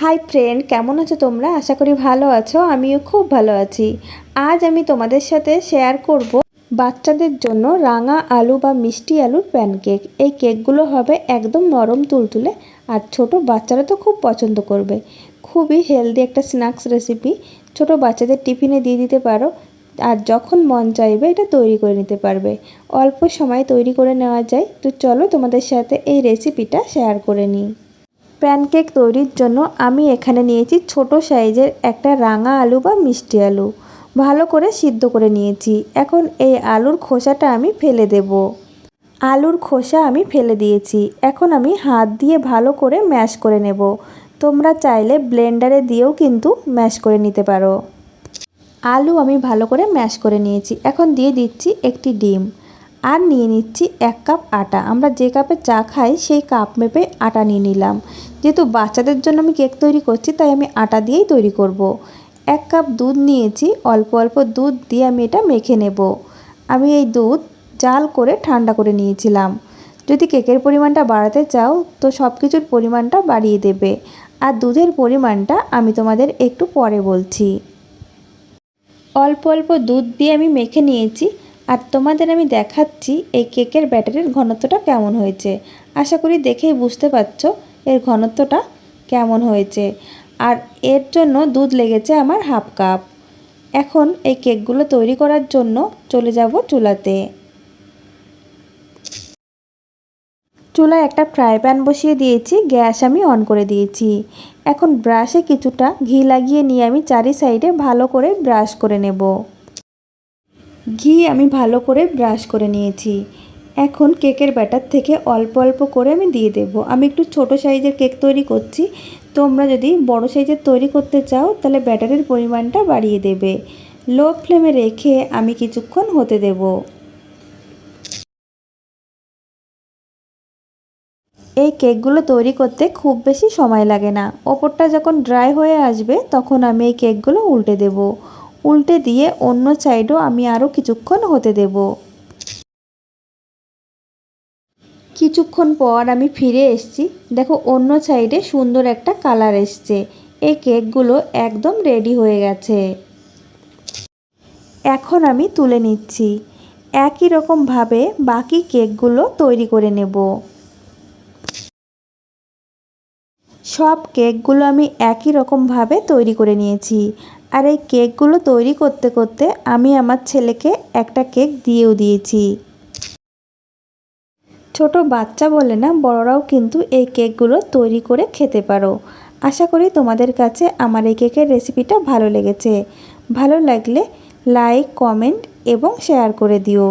Hi friend কেমন আছো তোমরা? আশা করি ভালো আছো। আমিও খুব ভালো আছি। আজ আমি তোমাদের সাথে শেয়ার করব বাচ্চাদের জন্য রাঙা আলু বা মিষ্টি আলুর প্যানকেক এই কেকগুলো হবে একদম নরম তুলতুলে আর ছোট বাচ্চারা তো খুব পছন্দ করবে। খুবই হেলদি একটা স্ন্যাক্স রেসিপি ছোট বাচ্চাদের টিফিনে দিয়ে দিতে পারো আর যখন মন চাইবে এটা তৈরি করে নিতে পারবে। অল্প সময় তৈরি করে নেওয়া যায়। তো চলো তোমাদের সাথে এই রেসিপিটা শেয়ার করে নিই। প্যানকেক তৈরির জন্য আমি এখানে নিয়েছি ছোট সাইজের একটা রাঙা আলু বা মিষ্টি আলু। ভালো করে সিদ্ধ করে নিয়েছি। এখন এই আলুর খোসাটা আমি ফেলে দেব। আলুর খোসা আমি ফেলে দিয়েছি। এখন আমি হাত দিয়ে ভালো করে ম্যাশ করে নেব। তোমরা চাইলে ব্লেন্ডারে দিয়েও কিন্তু ম্যাশ করে নিতে পারো। আলু আমি ভালো করে ম্যাশ করে নিয়েছি। এখন দিয়ে দিচ্ছি একটি ডিম। আর নিয়ে নিচ্ছি এক কাপ আটা। আমরা যে কাপে চা খাই, সেই কাপ মেপে আটা নিয়ে নিলাম। যেহেতু বাচ্চাদের জন্য আমি কেক তৈরি করছি, তাই আমি আটা দিয়েই তৈরি করব। এক কাপ দুধ নিয়েছি, অল্প অল্প দুধ দিয়ে আমি এটা মেখে নেব। আমি এই দুধ জাল করে ঠান্ডা করে নিয়েছিলাম। যদি কেকের পরিমাণটা বাড়াতে চাও, তো সব কিছুর পরিমাণটা বাড়িয়ে দেবে। আর দুধের পরিমাণটা আমি তোমাদের একটু পরে বলছি। অল্প অল্প দুধ দিয়ে আমি মেখে নিয়েছি। আর তোমাদের আমি দেখাচ্ছি এই কেকের ব্যাটারির ঘনত্বটা কেমন হয়েছে। আশা করি দেখেই বুঝতে পারছ এর ঘনত্বটা কেমন হয়েছে। আর এর জন্য দুধ লেগেছে আমার হাফ কাপ। এখন এই কেকগুলো তৈরি করার জন্য চলে যাব চুলাতে। চুলায় একটা ফ্রাই প্যান বসিয়ে দিয়েছি, গ্যাস আমি অন করে দিয়েছি। এখন ব্রাশে কিছুটা ঘি লাগিয়ে নিয়ে আমি চারি সাইডে ভালো করে ব্রাশ করে নেব। ঘি আমি ভালো করে ব্রাশ করে নিয়েছি। এখন কেকের ব্যাটার থেকে অল্প অল্প করে আমি দিয়ে দেব। আমি একটু ছোট সাইজের কেক তৈরি করছি। তোমরা যদি বড় সাইজের তৈরি করতে চাও, তাহলে ব্যাটারের পরিমাণটা বাড়িয়ে দেবে। লো ফ্লেমে রেখে আমি কিছুক্ষণ হতে দেব। এই কেকগুলো তৈরি করতে খুব বেশি সময় লাগে না। ওপরটা যখন ড্রাই হয়ে আসবে, তখন আমি এই কেকগুলো উল্টে দেব। উল্টে দিয়ে অন্য সাইডও আমি আরও কিছুক্ষণ হতে দেব। কিছুক্ষণ পর আমি ফিরে এসেছি। দেখো, অন্য সাইডে সুন্দর একটা কালার এসছে। এই কেকগুলো একদম রেডি হয়ে গেছে। এখন আমি তুলে নিচ্ছি। একই রকমভাবে বাকি কেকগুলো তৈরি করে নেব। সব কেকগুলো আমি একই রকমভাবে তৈরি করে নিয়েছি। আর এই কেকগুলো তৈরি করতে করতে আমি আমার ছেলেকে একটা কেক দিয়েও দিয়েছি। ছোট বাচ্চা বলে না, বড়রাও কিন্তু এই কেকগুলো তৈরি করে খেতে পারো। আশা করি তোমাদের কাছে আমার এই কেকের রেসিপিটা ভালো লেগেছে। ভালো লাগলে লাইক, কমেন্ট এবং শেয়ার করে দিও।